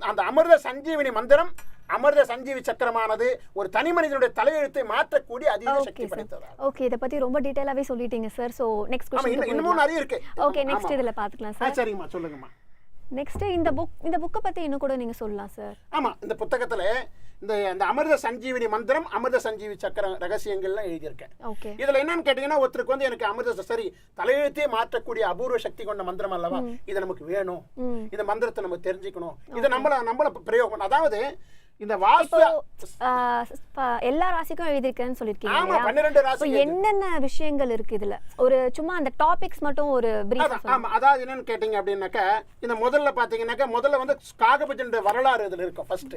அந்த அமிர்த சஞ்சீவினி மந்திரம் அமிர்த சஞ்சீவி சக்கரமானது ஒரு தனி மனிதனுடைய தலையெழுத்தை மாற்றக்கூடிய அதீத சக்தி படைத்ததா ஓகே இதை பத்தி ரொம்ப டீட்டெயிலாவே சொல்லிட்டீங்க சார் ஸோ நெக்ஸ்ட் ஆமா இன்னும் நிறைய இருக்கு. Okay next. இதுல பாத்துக்கலாம் சார் சரிங்கம்மா சொல்லுங்கம்மா. நெக்ஸ்ட் இந்த புக் இந்த புக்கை பத்தி இன்னும் கூட நீங்க சொல்லலாம் சார் ஆமா இந்த புத்தகத்துல இந்த இந்த அமிர்த சஞ்சீவினி மந்திரம் அமிர்த சஞ்சீவி சக்கர ரகசியங்கள்லாம் எழுதியிருக்கேன். இதுல என்னன்னு கேட்டீங்கன்னா ஒருத்தருக்கு வந்து எனக்கு அமிர்த சரி தலையெழுத்தே மாற்றக்கூடிய அபூர்வ சக்தி கொண்ட மந்திரம் அல்லவா? இது நமக்கு வேணும். இந்த மந்திரத்தை நம்ம தெரிஞ்சுக்கணும். இதை நம்மள நம்மள பிரயோகம். அதாவது இந்த வாஸ்து எல்லா ராசிக்கும் எழுதியிருக்கேன்னு ராசி என்னென்ன விஷயங்கள் இருக்கு இதுல? ஒரு சும்மா அந்த டாபிக்ஸ் மட்டும் ஒரு பிரீஃப் ஆமா அதாவது என்னன்னு கேட்டீங்க அப்படின்னாக்கா இந்த முதல்ல பாத்தீங்கன்னாக்கா முதல்ல வந்து காகபஜண்ட வரலாறு இதுல இருக்கும் ஃபர்ஸ்ட்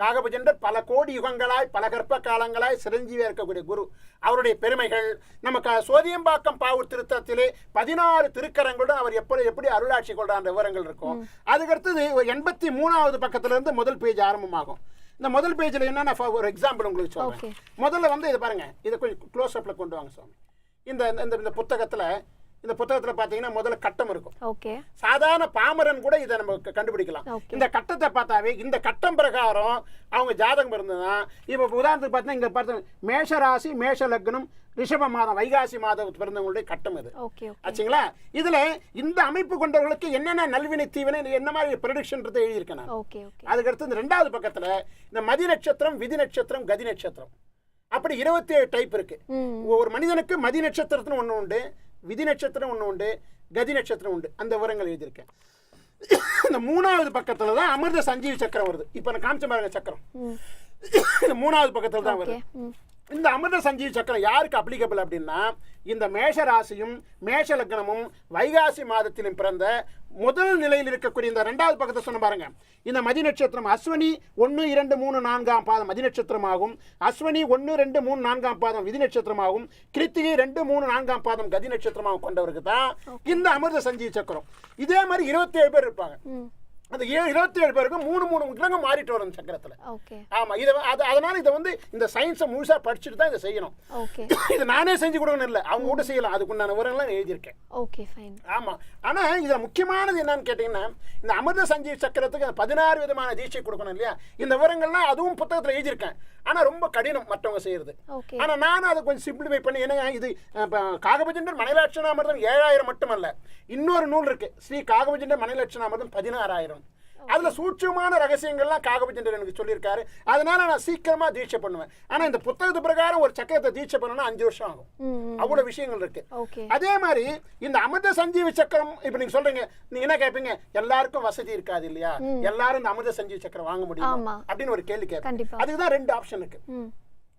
காகபஜண்டர் பல கோடி யுகங்களாய் பல கற்ப காலங்களாய் சிரஞ்சீவியா இருக்கக்கூடிய குரு. அவருடைய பெருமைகள் நமக்கு சோதியம்பாக்கம் பாவூர் திருத்தத்திலே பதினாறு திருக்கரங்களுடன் அவர் எப்படி எப்படி அருளாட்சி கொள்றான்ற விவரங்கள் இருக்கும். அதுக்கடுத்தது எண்பத்தி மூணாவது பக்கத்துல இருந்து முதல் பேஜ் ஆரம்பமாகும். இந்த முதல் பேஜ்ல என்னன்னா ஒரு எக்ஸாம்பிள் உங்களுக்கு. சொல்றேன். முதல்ல வந்து இது பாருங்க. இதை கொஞ்சம் க்ளோஸ் அப்ல கொண்டு வாங்க சுவாமி. இந்த இந்த இந்த புத்தகத்துல இந்த புத்தகத்துல பாத்தீங்கன்னா முதல்ல கட்டம் இருக்கும். ஓகே. சாதாரண பாமரன் கூட இதை நம்ம கண்டுபிடிக்கலாம். இந்த கட்டத்தை பார்த்தாவே இந்த கட்டம் பிரகாரம் அவங்க ஜாதகம் இருந்ததுன்னா இப்போ உதாரணத்துக்கு பார்த்தீங்கன்னா இங்கே மேஷ ராசி மேஷ லக்னம் ரிஷப மாதம் வைகாசி மாதம் பிறந்தவங்களுடைய கட்டம் இது. ஆச்சுங்களா? இதுல இந்த அமைப்பு கொண்டவர்களுக்கு என்னென்ன நல்வினை தீவினை என்ன மாதிரி ப்ரொடிக்ஷன் எழுதியிருக்கேன் நான். அதுக்கடுத்து இந்த ரெண்டாவது பக்கத்துல இந்த மதி நட்சத்திரம் விதி நட்சத்திரம் கதி நட்சத்திரம். அப்படி இருபத்தி ஏழு டைப் இருக்கு ஒரு மனிதனுக்கு மதி நட்சத்திரத்துன்னு ஒன்று உண்டு விதி நட்சத்திரம் ஒன்று உண்டு கதி நட்சத்திரம் உண்டு. அந்த விவரங்கள் எழுதியிருக்கேன். இந்த மூணாவது பக்கத்துல தான் அமிர்த சஞ்சீவி சக்கரம் வருது. இப்போ நான் காமிச்ச பாருங்க சக்கரம். இந்த மூணாவது பக்கத்துல தான் வருது. இந்த அமிர்த சஞ்சீவி சக்கரம் யாருக்கு அப்ளிகபிள் அப்படின்னா இந்த மேஷ ராசியும் மேஷ லக்னமும் வைகாசி மாதத்திலும் பிறந்த முதல் நிலையில் இருக்கக்கூடிய இந்த ரெண்டாவது பக்கத்தை சொன்ன பாருங்க. இந்த மதி நட்சத்திரம் அஸ்வினி ஒன்று இரண்டு மூணு நான்காம் பாதம் மதி நட்சத்திரமாகும். அஸ்வினி ஒன்று ரெண்டு மூணு நான்காம் பாதம் விதி நட்சத்திரமாகும். கிருத்திகை ரெண்டு மூணு நான்காம் பாதம் கதி நட்சத்திரமாகவும் கொண்டவருக்கு தான் இந்த அமிர்த சஞ்சீவி சக்கரம். இதே மாதிரி இருபத்தி ஏழு பேர் இருப்பாங்க. அந்த ஏழு இருபத்தி ஏழு பேருக்கு மூணு மூணு கிழங்கு மாறிட்டு வரும் சக்கரத்தில். ஓகே. ஆமா இதை அது அதனால இதை வந்து இந்த சயின்ஸை முழுசா படிச்சுட்டு தான் இதை செய்யணும். <coughs> இது நானே செஞ்சு கொடுக்கணும் இல்லை. அவங்க கூட செய்யலாம். அதுக்குண்டான விவரங்கள்லாம் எழுதியிருக்கேன். Okay fine. ஆமா. ஆனா இதுல முக்கியமானது என்னன்னு கேட்டீங்கன்னா இந்த அமிர்த சஞ்சீவ் சக்கரத்துக்கு அந்த பதினாறு விதமான தீட்சை கொடுக்கணும் இல்லையா? இந்த விவரங்கள்லாம் அதுவும் புத்தகத்துல எழுதியிருக்கேன். ஆனா ரொம்ப கடினம் மற்றவங்க செய்யறது. ஓகே. ஆனா நானும் அதை கொஞ்சம் சிம்பிளிஃபை பண்ணி என்னங்க இது காகபஜண்டர் மணிலட்சணாமிர்தம் ஏழாயிரம் மட்டுமல்ல. இன்னொரு நூல் இருக்கு. ஸ்ரீ காகபஜண்டர் மணிலட்சணாமிர்தம் பதினாறாயிரம். அதுல சூட்சமான ரகசியங்கள்லாம் காகபஜண்டர் எனக்கு சொல்லியிருக்காரு. அதனால நான் சீக்கிரமா தீட்சை பண்ணுவேன். ஆனா இந்த புத்தகத்து பிரகாரம் ஒரு சக்கரத்தை தீட்சை பண்ணணும்னா அஞ்சு வருஷம் ஆகும். அவ்வளவு விஷயங்கள் இருக்கு. அதே மாதிரி இந்த அமிர்த சஞ்சீவி சக்கரம் இப்ப நீங்க சொல்றீங்க நீங்க என்ன கேட்பீங்க எல்லாருக்கும் வசதி இருக்காது இல்லையா? எல்லாரும் இந்த அமிர்த சஞ்சீவி சக்கரம் வாங்க முடியுமா. அப்படின்னு ஒரு கேள்வி கேட்பேன். அதுக்குதான் ரெண்டு ஆப்ஷன் இருக்கு.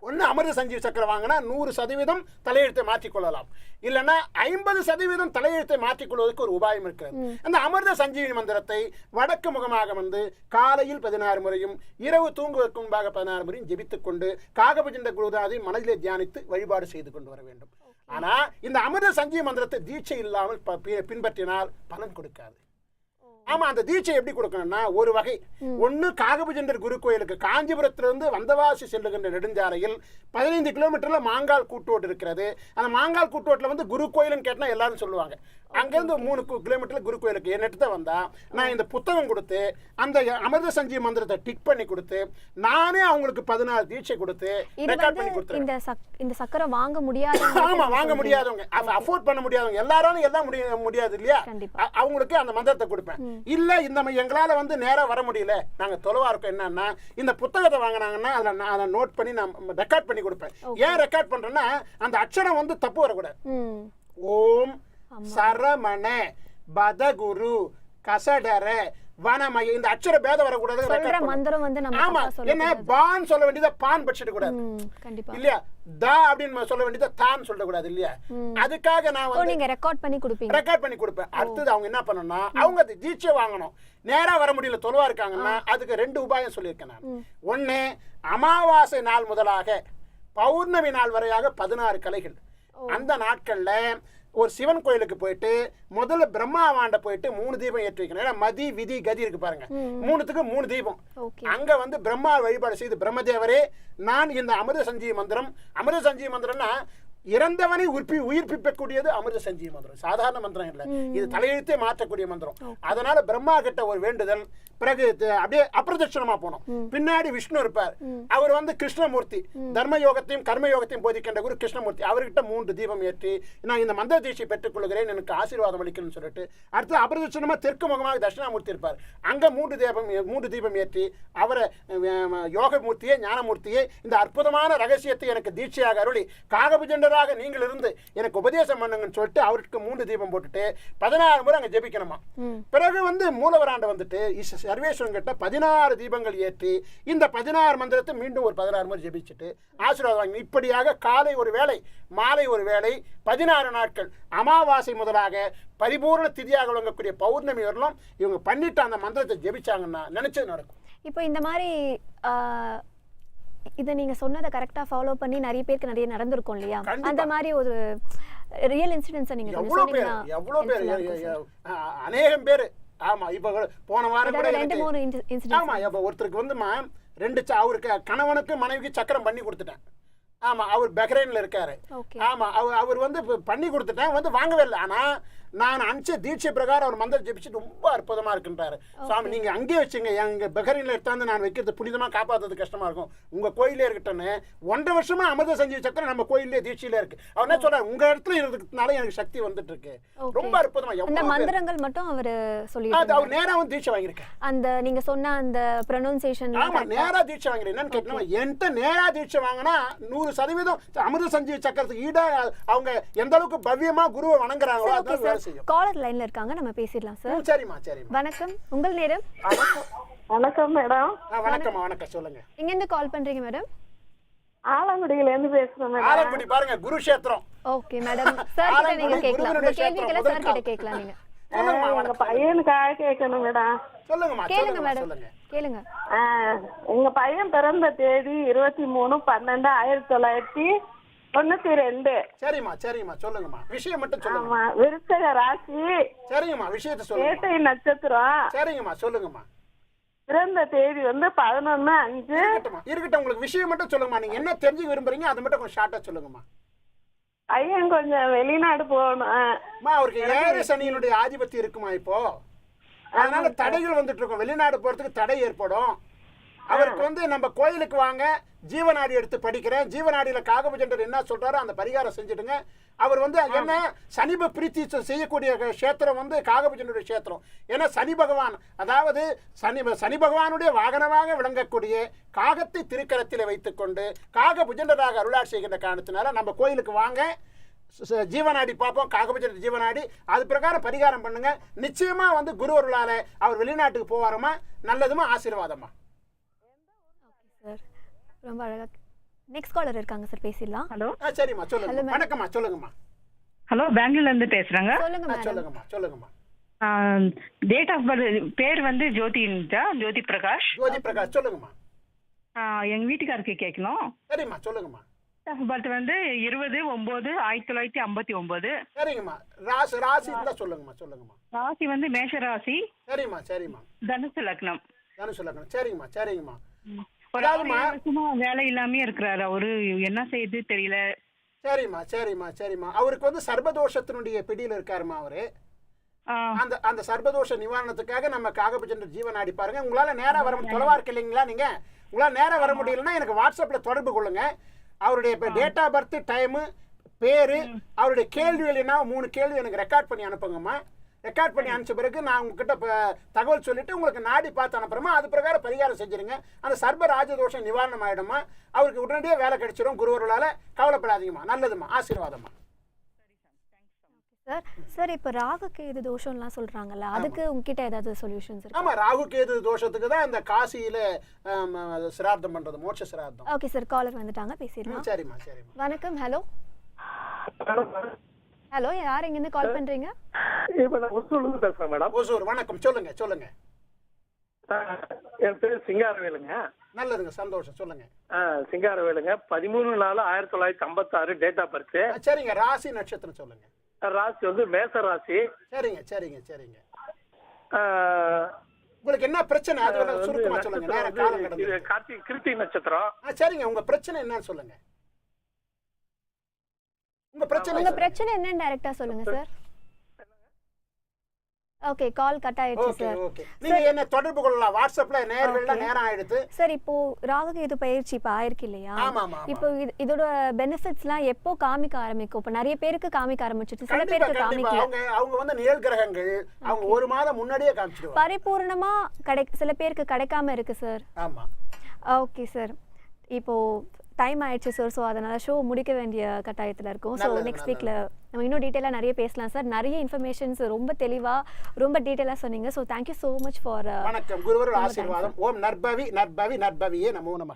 ஒன்று அமிர்த சஞ்சீவி சக்கரம் வாங்கினா நூறு சதவீதம் தலையெழுத்தை மாற்றிக்கொள்ளலாம். இல்லைன்னா ஐம்பது சதவீதம் தலையெழுத்தை மாற்றிக்கொள்வதற்கு ஒரு உபாயம் இருக்கிறது அந்த அமிர்த சஞ்சீவி மந்திரத்தை வடக்கு முகமாக வந்து காலையில் பதினாறு முறையும் இரவு தூங்குவதற்கு முன்பாக பதினாறு முறையும் ஜெபித்துக் கொண்டு காகபஜண்ட குருதாதை மனதிலே தியானித்து வழிபாடு செய்து கொண்டு வர வேண்டும். ஆனா இந்த அமிர்த சஞ்சீவி மந்திரத்தை தீட்சை இல்லாமல் பின்பற்றினால் பலன் கொடுக்காது. ஆமா அந்த தீட்சை எப்படி கொடுக்கணும்னா ஒரு வகை. ஒண்ணு காகபுஜண்டர் குரு கோயிலுக்கு காஞ்சிபுரத்திலிருந்து வந்தவாசி செல்லுகின்ற நெடுஞ்சாலையில் பதினைந்து கிலோமீட்டர்ல மாங்கால் கூட்டோடு இருக்கிறது. அந்த மாங்கால் கூட்டோட்டில் வந்து குரு கோயில்னு கேட்டா எல்லாரும் சொல்லுவாங்க. அங்கேருந்து மூணு கு- கிலோமீட்டர்ல குரு கோயிலுக்கு என்னட்டு தான் வந்தா. நான் இந்த புத்தகம் கொடுத்து அந்த அமிர்த சஞ்சீவ மந்திரத்தை டிக் பண்ணி கொடுத்து நானே அவங்களுக்கு பதினாறு தீட்சை கொடுத்து ரெக்கார்ட் பண்ணி வந்து கொடுத்துருவேன். இந்த சக் இந்த சக்கரம் வாங்க முடியாத ஆமா வாங்க முடியாதவங்க. அஃபோர்ட் பண்ண முடியாதவங்க. எல்லாராலும் எல்லாம் முடிய முடியாது இல்லையா? அவங்களுக்கு அந்த மந்திரத்தை கொடுப்பேன். இல்ல இந்த எங்களால வந்து நேரா வர முடியல. நாங்க தொலைவா இருக்கோம். என்னன்னா இந்த புத்தகத்தை வாங்கினாங்கன்னா அதில் நான் அதை நோட் பண்ணி நான் ரெக்கார்ட் பண்ணி கொடுப்பேன். ஏன் ரெக்கார்ட் பண்றேன்னா அந்த அக்ஷரம் வந்து தப்பு வரக்கூடாது. ஓம் சரமண பதகுரு கசடர வனமய இந்த அக்ஷர பேதம் வரக்கூடாது. மந்திரம் வந்து நம்ம ஆமா. சொல்ல என்ன? பான் சொல்ல வேண்டியதை பான் படிச்சிட கூடாது. கண்டிப்பா. இல்லையா? தா அப்படின்னு சொல்ல வேண்டியதை தான் சொல்லக்கூடாது இல்லையா? அதுக்காக நான் வந்து நீங்க ரெக்கார்ட் பண்ணி கொடுப்பீங்க. ரெக்கார்ட் பண்ணி கொடுப்பேன். அடுத்தது அவங்க என்ன பண்ணணும்னா அவங்க அது தீட்சை வாங்கணும். நேரா வர முடியல தொலைவா இருக்காங்கன்னா அதுக்கு ரெண்டு உபாயம் சொல்லியிருக்கேன் நான். ஒண்ணு அமாவாசை நாள் முதலாக பௌர்ணமி நாள் வரையாக பதினாறு கலைகள். அந்த நாட்கள்ல ஒரு சிவன் கோயிலுக்கு போயிட்டு முதல்ல பிரம்மாவாண்ட போயிட்டு மூணு தீபம் ஏற்றி வைக்கணும். ஏன்னா மதி விதி கதி இருக்கு பாருங்க. மூணுத்துக்கு மூணு தீபம். அங்க வந்து பிரம்மா வழிபாடு செய்து பிரம்மதேவரே நான் இந்த அமிர்த சஞ்சீவி மந்திரம் அமிர்த சஞ்சீவி மந்திரம்னா இறந்தவனை உயிர்ப்பி உயிர்ப்பிக்கக்கூடியது அமிர்த சஞ்சீவி மந்திரம். சாதாரண மந்திரம் இல்ல. இது தலையெழுத்தே மாற்றக்கூடிய மந்திரம். அதனால பிரம்மா கிட்ட ஒரு வேண்டுதல் பிறகு அப்படியே அப்பிரதட்சணமா போனோம். பின்னாடி விஷ்ணு இருப்பார். அவர் வந்து கிருஷ்ணமூர்த்தி. தர்ம யோகத்தையும் கர்ம யோகத்தையும் போதிக்கின்ற குரு கிருஷ்ணமூர்த்தி. அவர்கிட்ட மூன்று தீபம் ஏற்றி நான் இந்த மந்திர தீட்சை பெற்றுக் கொள்கிறேன் எனக்கு ஆசீர்வாதம் அளிக்கணும்னு சொல்லிட்டு. அடுத்து அபிரதட்சணமா தெற்கு முகமாக தட்சிணாமூர்த்தி இருப்பார். அங்க மூன்று தீபம் மூன்று தீபம் ஏற்றி அவரை யோகமூர்த்தியே ஞானமூர்த்தியே இந்த அற்புதமான ரகசியத்தை எனக்கு தீட்சையாக அருளி காகபுஜண்டராக நீங்கள் இருந்து எனக்கு உபதேசம் பண்ணுங்கன்னு சொல்லிட்டு அவருக்கு மூன்று தீபம் போட்டுட்டு பதினாறு முறை அங்க ஜெபிக்கணுமா? பிறகு வந்து மூலவராண்ட வந்துட்டு சர்வேஸ்வரன் கிட்ட பதினாறு தீபங்கள் ஏற்றி இந்த பதினாறு மந்திரத்தை மீண்டும் ஒரு பதினாறு முறை ஜெபிச்சுட்டு ஆசீர்வாதம் வாங்கி இப்படியாக காலை ஒரு வேளை மாலை ஒரு வேளை பதினாறு நாட்கள் அமாவாசை முதலாக பரிபூர்ண திதியாக விளங்கக்கூடிய பௌர்ணமி வரலும் இவங்க பண்ணிட்டு அந்த மந்திரத்தை ஜெபிச்சாங்கன்னா நினைச்சது நடக்கும். இப்போ இந்த மாதிரி இதை நீங்க சொன்னதை கரெக்டா ஃபாலோ பண்ணி நிறைய பேருக்கு நிறைய நடந்திருக்கும் இல்லையா. அந்த மாதிரி ஒரு ரியல் இன்சிடென்ட்ஸை நீங்க கொஞ்சம் எவ்வளவு பேர் எவ்வளவு பேர் அநேகம் பேர். ஆமா இப்ப போன வாரம் கூட ரெண்டு மூணு இன்சிடென்ட் ஆமா இப்ப ஒருத்தருக்கு வந்துமா ரெண்டு அவருக்கு கணவனுக்கு மனைவிக்கு சக்கரம் பண்ணி கொடுத்துட்டேன். ஆமா அவர் பஹ்ரைன்ல இருக்காரு. ஆமா அவர் அவர் வந்து பண்ணி கொடுத்துட்டேன் வந்து வாங்கவே இல்லை. ஆனா நான் அனுப்பிச்ச தீட்சை பிரகாரம் அவர் மந்திரம் ஜெபிச்சு ரொம்ப அற்புதமா இருக்குன்றாரு. சுவாமி நீங்க அங்கேயே வச்சுங்க. எங்க பஹ்ரைன்ல எடுத்தாந்து நான் வைக்கிறது புனிதமா காப்பாத்துறது கஷ்டமா இருக்கும். உங்க கோயிலே இருக்கட்டும்னு ஒன்றரை வருஷமா அமிர்த சஞ்சீவ சக்கரம் நம்ம கோயிலே தீட்சையில இருக்கு. அவர் என்ன சொல்றாரு? உங்க இடத்துல இருக்கிறதுனால எனக்கு சக்தி வந்துட்டு இருக்கு. ரொம்ப அற்புதமா. அந்த. மந்திரங்கள் மட்டும் அவரு அது சொல்லிட்டு அவர் நேரா வந்து தீட்சை வாங்கியிருக்கேன் அந்த நீங்க சொன்ன அந்த ப்ரொனவுன்சியேஷன் ஆமா நேரா தீட்சை வாங்குறேன் என்னன்னு கேட்டோம் என்கிட்ட நேரா தீட்சை வாங்கினா நூறு சதவீதம் அமிர்த சஞ்சீவ சக்கரத்துக்கு ஈடா அவங்க எந்த அளவுக்கு பவ்யமா குருவை வணங்குறாங்களோ அதான் செய்யும். காலர் லைன்ல இருக்காங்க. நம்ம பேசிடலாம் சார் சரிம்மா சரிம்மா. வணக்கம். உங்கள் நேரம்? வணக்கம் மேடம். ஆ, வணக்கம்மா வணக்கம் சொல்லுங்க. எங்கேருந்து கால் பண்றீங்க மேடம்? ஆலங்குடியில இருந்து பேசுறேன் மேடம். ஆலங்குடி பாருங்க குருஷேத்திரம். Okay madam. சார் கிட்ட நீங்க கேட்கலாம். உங்க கேள்விகளை சார் கிட்ட கேட்கலாம் நீங்க. எங்க வணக்கம் பையனுக்காக கேட்கணும் மேடம். கேளுங்க சொல்லுங்க மேடம். கேளுங்க. ஆ, எங்க பையன் பிறந்த தேதி இருபத்தி மூணு பன்னெண்டு ஆயிரத்தி தொள்ளாயிரத்தி தொண்ணூத்தி ரெண்டு. சரிம்மா சரிம்மா சொல்லுங்கம்மா. விஷயம் மட்டும் சொல்லுங்க ஆமா விருச்சக ராசி. சரிங்கம்மா விஷயத்த சொல்லுங்க கேட்டை நட்சத்திரம். சரிங்கம்மா சொல்லுங்கம்மா. பிறந்த தேதி வந்து பதினொன்னு அஞ்சு. இருக்கட்டும்மா இருக்கட்டும் உங்களுக்கு விஷயம் மட்டும் சொல்லுங்கம்மா. நீங்க என்ன தெரிஞ்சு விரும்புறீங்க அதை மட்டும் கொஞ்சம் ஷார்ட்டா சொல்லுங்கம்மா. பையன் கொஞ்சம் வெளிநாடு போகணும். அம்மா அவருக்கு ஏழு சனியினுடைய ஆதிபத்தியம் இருக்குமா இப்போ? அதனால தடைகள் வந்துட்டு இருக்கும். வெளிநாடு போறதுக்கு தடை ஏற்படும். அவருக்கு வந்து நம்ம கோயிலுக்கு வாங்க ஜீவநாடி எடுத்து படிக்கிறேன். ஜீவநாடியில காகபஜண்டர் என்ன சொல்றாரோ அந்த பரிகாரம் செஞ்சுடுங்க. அவர் வந்து என்ன சனிப பிரீத்தி செய்யக்கூடிய கஷேத்திரம் வந்து காகபஜண்டருடைய கஷேத்திரம். ஏன்னா சனி பகவான் அதாவது சனி சனி பகவானுடைய வாகனமாக விளங்கக்கூடிய காகத்தை திருக்கரத்தில் வைத்துக்கொண்டு காகபுஜண்டராக அருளாட்சி செய்கின்ற காரணத்தினால நம்ம கோயிலுக்கு வாங்க. ஜீவநாடி பார்ப்போம். காகபட்ச ஜீவநாடி. அது பிரகாரம் பரிகாரம் பண்ணுங்க. நிச்சயமா வந்து குரு அருளால அவர் வெளிநாட்டுக்கு போவாரமா? நல்லதுமா? ஆசீர்வாதமா? சார். ரொம்ப அழகா நெக்ஸ்ட் காலர் இருக்காங்க சார் பேசிடலாம். ஹலோ ஆ சரிம்மா Hello, சொல்லுங்க. வணக்கம்மா சொல்லுங்கம்மா. ஹலோ பெங்களூர்ல இருந்து பேசுறேங்க. சொல்லுங்க சொல்லுங்கம்மா சொல்லுங்கம்மா. டேட் ஆஃப் பர்த் பேர் வந்து ஜோதின்ஜா ஜோதி பிரகாஷ்? ஜோதி பிரகாஷ் சொல்லுங்கம்மா. ஆ, எங்க வீட்டுக்காருக்கு கேட்கணும் சரிம்மா சொல்லுங்கம்மா. டேட் ஆஃப் பர்த் வந்து இருபது ஒன்பது ஆயிரத்தி தொள்ளாயிரத்தி ஐம்பத்தி ஒன்பது சரிங்கம்மா. ராசி ராசி இருந்தா சொல்லுங்கம்மா சொல்லுங்கம்மா. ராசி வந்து மேஷ ராசி சரிம்மா சரிம்மா. தனுசு லக்னம். தானே சொல்லுங்க சரிங்கம்மா. சரிங்கம்மா வேலை இல்லாம இருக்கிறாரு. அவரு என்ன செய்யுது தெரியல. சரிம்மா சரிம்மா சரிம்மா. அவருக்கு வந்து சர்பதோஷத்தினுடைய பிடியில் இருக்காருமா அவரு. அந்த அந்த சர்பதோஷ நிவாரணத்துக்காக நம்ம காகபட்சன்ற ஜீவனாடி பாருங்க உங்களால நேரா வர முடியும். தொலைவா இருக்கு இல்லைங்களா நீங்க? உங்களால நேரா வர முடியலன்னா எனக்கு வாட்ஸ்அப்ல தொடர்பு கொள்ளுங்க. அவருடைய டேட் ஆஃப் பர்த் டைமு பேரு அவருடைய கேள்விகள் என்ன மூணு கேள்வி எனக்கு ரெக்கார்ட் பண்ணி அனுப்புங்கம்மா. ரெக்கார்ட் பண்ணி அனுப்பிச்ச பிறகு நான் உங்ககிட்ட இப்போ தகவல் சொல்லிட்டு உங்களுக்கு நாடி பார்த்து அனுப்புறோமா அது பிரகாரம் பரிகாரம் செஞ்சிருங்க. அந்த சர்ப ராஜதோஷம் நிவாரணம் ஆயிடுமா? அவருக்கு உடனடியாக வேலை கிடைச்சிரும் குருவர்களால. கவலைப்படாதீங்கம்மா. நல்லதும்மா. ஆசீர்வாதம்மா. சார் சார் இப்போ ராகு கேது தோஷம்லாம் சொல்றாங்கல்ல அதுக்கு உங்ககிட்ட ஏதாவது சொல்யூஷன்ஸ் இருக்கு? ஆமா ராகு கேது தோஷத்துக்கு தான் இந்த காசியில சிரார்த்தம் பண்றது மோட்ச சிரார்த்தம். ஓகே சார் காலர் வந்துட்டாங்க. பேசிடலாம். சரிம்மா சரிம்மா. வணக்கம். ஹலோ ஹலோ யார் இங்கேருந்து கால் பண்றீங்க? இப்ப நான் ஒசூர்லேருந்து பேசுறேன் மேடம். ஓசூர் வணக்கம். சொல்லுங்க சொல்லுங்க. என் பேர் சிங்காரவேலுங்க. நல்லதுங்க சந்தோஷம் சொல்லுங்க. சிங்காரவேலுங்க. பதிமூணு நாலு ஆயிரத்தி தொள்ளாயிரத்தி ஐம்பத்தாறு டேட் ஆஃப் பர்த் சரிங்க. ராசி நட்சத்திரம் சொல்லுங்க. ராசி வந்து மேச ராசி. சரிங்க சரிங்க சரிங்க. உங்களுக்கு என்ன பிரச்சனை? அது சுருக்கமா சொல்லுங்க. கார்த்திகை கிருத்திகை நட்சத்திரம். ஆ சரிங்க. உங்க பிரச்சனை என்னன்னு சொல்லுங்க. உங்க பிரச்சனை உங்க பிரச்சனை என்னன்னு டைரக்டா சொல்லுங்க சார். ஓகே கால் கட் ஆயிடுச்சு சார். நீங்க என்ன தொடர்பு கொள்ளலாம்? வாட்ஸ்அப்ல நேர்கள்ல. நேரம் ஆயிடுது. சார் இப்போ ராகுகேது பயிற்சி இப்போ ஆயிருக்கு இல்லையா. இப்போ இது- இதோட பெனிஃபிட்ஸ்லாம் எப்போ காமிக்க ஆரம்பிக்கும்? இப்போ நிறைய பேருக்கு காமிக்க ஆரம்பிச்சிச்சு சில பேருக்கு காமிக்கல. அவங்க அவங்க வந்து நிழல் கிரகங்கள் அவங்க ஒரு மாதம் முன்னாடியே காமிச்சிடுவாங்க. பரிபூர்ணமா கிடை சில பேருக்கு கிடைக்காம இருக்கு சார். ஆமா. ஓகே சார் இப்போ டைம் ஆயிடுச்சு சார் ஸோ அதனால ஷோ முடிக்க வேண்டிய கட்டாயத்தில் இருக்கும். So next. வீக்கில் நம்ம இன்னும் டீட்டெயிலாக நிறைய பேசலாம் சார் நிறைய இன்ஃபர்மேஷன்ஸ் ரொம்ப தெளிவாக ரொம்ப டீட்டெயிலாக சொன்னீங்க. So thank you so much for வணக்கம். குருவருள் ஆசீர்வாதம். ஓம் நற்பவி நற்பவி நற்பவியே நமோ நமக.